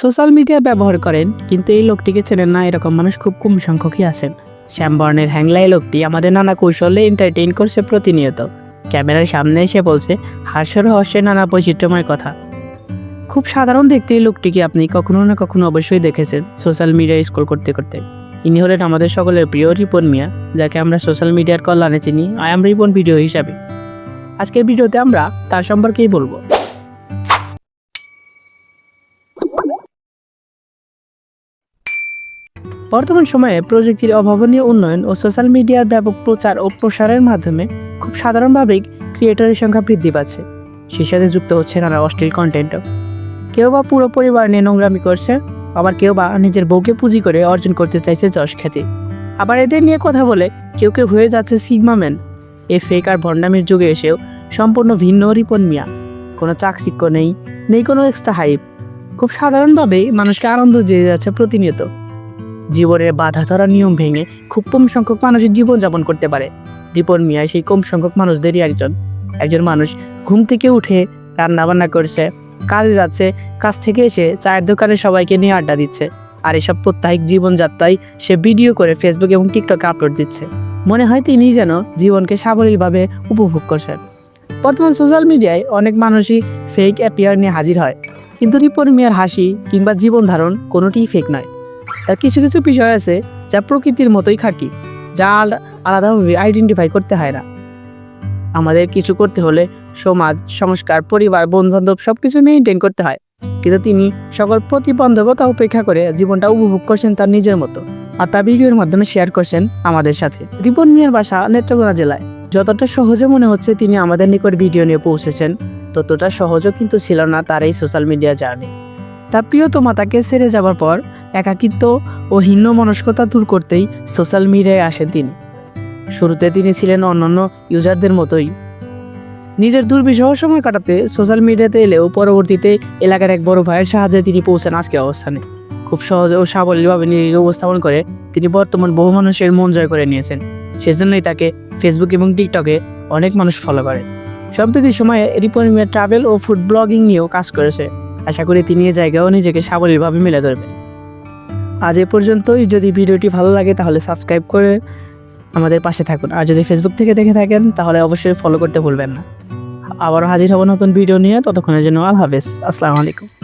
Social media ব্যবহার করেন, কিন্তু এই লোকটিকে চেনেন না, এরকম মানুষ খুব কম সংখ্যকই আছেন। শ্যামবর্ণের হ্যাংলাই লোকটি আমাদের নানা কৌশলে এন্টারটেইন করছে প্রতিনিয়ত। ক্যামেরার সামনে এসে বলছে, হাস্যর রহস্যের নানা বৈচিত্র্যময় কথা। খুব সাধারণ দেখতে এই লোকটিকে আপনি কখনো না কখনো অবশ্যই দেখেছেন সোশ্যাল মিডিয়ায় স্ক্রল করতে করতে। ইনি হলেন আমাদের সকলের প্রিয় রিপন মিয়া, যাকে আমরা সোশ্যাল মিডিয়ার কল্যাণে চিনি। আই এম রিপন ভিডিও হিসাবে। আজকের ভিডিওতে আমরা তার সম্পর্কেই বলব। বর্তমান সময়ে প্রযুক্তির অভাবনীয় উন্নয়ন ও সোশ্যাল মিডিয়ার ব্যাপক প্রচার ও প্রসারের মাধ্যমে খুব সাধারণভাবেই ক্রিয়েটরের সংখ্যা বৃদ্ধি পাচ্ছে। সেই সাথে যুক্ত হচ্ছে নানা অশ্লীল কন্টেন্টও কেউ বা পুরো পরিবার নিয়ে নোংরামি করছে, আবার কেউ বা নিজের বউকে পুঁজি করে অর্জন করতে চাইছে যশ খ্যাতি। আবার এদের নিয়ে কথা বলে কেউ কেউ হয়ে যাচ্ছে সিগমাম্যান এ ফেক আর ভণ্ডামির যুগে এসেও সম্পূর্ণ ভিন্ন রিপন মিয়া। কোনো চাকচিক্য নেই নেই কোনো এক্সট্রা হাইপ খুব সাধারণভাবেই মানুষকে আনন্দ দিয়ে যাচ্ছে প্রতিনিয়ত। জীবনের বাধা ধরা নিয়ম ভেঙে খুব কম সংখ্যক মানুষের জীবনযাপন করতে পারে। রিপন মিয়া সেই কম সংখ্যক মানুষদেরই একজন। একজন মানুষ ঘুম থেকে উঠে রান্না বান্না করছে, কাজে যাচ্ছে, কাজ থেকে এসে চায়ের দোকানে সবাইকে নিয়ে আড্ডা দিচ্ছে। আর এসব প্রত্যাহিক জীবনযাত্রায় সে ভিডিও করে ফেসবুক এবং টিকটকে আপলোড দিচ্ছে। মনে হয় তিনি যেন জীবনকে সাবলীলভাবে উপভোগ করছেন। বর্তমান সোশ্যাল মিডিয়ায় অনেক মানুষই ফেক অ্যাপিয়ার নিয়ে হাজির হয়। কিন্তু রিপন মিয়ার হাসি কিংবা জীবন ধারণ কোনোটিই ফেক নয়। তার কিছু কিছু বিষয় আছে যা প্রকৃতির মতোই খাঁটি, যা আলাদাভাবে আইডেন্টিফাই করতে হয় না। আমাদের কিছু করতে হলে সমাজ, সংস্কার, পরিবার, বন্ধুবান্ধব সব কিছু মেনটেন করতে হয়। কিন্তু তিনি সকল প্রতিবন্ধকতা উপেক্ষা করে জীবনটা উপভোগ করছেন তার নিজের মতো। আর তা ভিডিওর মাধ্যমে শেয়ার করছেন আমাদের সাথে। রিপন মিয়ার বাসা নেত্রকোনা জেলায়। যতটা সহজে মনে হচ্ছে তিনি আমাদের নিকট ভিডিও নিয়ে পৌঁছেছেন, ততটা সহজও কিন্তু ছিল না তার এই সোশ্যাল মিডিয়া জার্নি তার প্রিয়তমা তাকে ছেড়ে যাবার পর একাকিত্ব ও হীন মনস্কতা দূর করতেই সোশ্যাল মিডিয়ায় আসেন তিনি শুরুতে তিনি ছিলেন অন্যান্য ইউজারদের মতোই। নিজের দুর্বিষহ সময় কাটাতে সোশ্যাল মিডিয়াতে এলেও পরবর্তীতে এলাকার এক বড় ভাইয়ের সাহায্যে তিনি পৌঁছান আজকের অবস্থানে। খুব সহজে ও সাবলীলভাবে নিজেকে উপস্থাপন করে তিনি বর্তমান বহু মানুষের মন জয় করে নিয়েছেন। সেজন্যই তাকে ফেসবুক এবং টিকটকে অনেক মানুষ ফলো করে। সম্প্রতি সময়ে মিয়া ট্রাভেল ও ফুড ব্লগিং নিয়েও কাজ করেছে। আশা করি তিনি এ জায়গায়ও নিজেকে সাবলীলভাবে মেলে ধরবেন। আজ এ পর্যন্তই। যদি ভিডিওটি ভালো লাগে তাহলে সাবস্ক্রাইব করে আমাদের পাশে থাকুন। আর যদি ফেসবুক থেকে দেখে থাকেন তাহলে অবশ্যই ফলো করতে ভুলবেন না। আবারও হাজির হব নতুন ভিডিও নিয়ে। ততক্ষণের জন্য আল হাফেজ। আসসালামু আলাইকুম।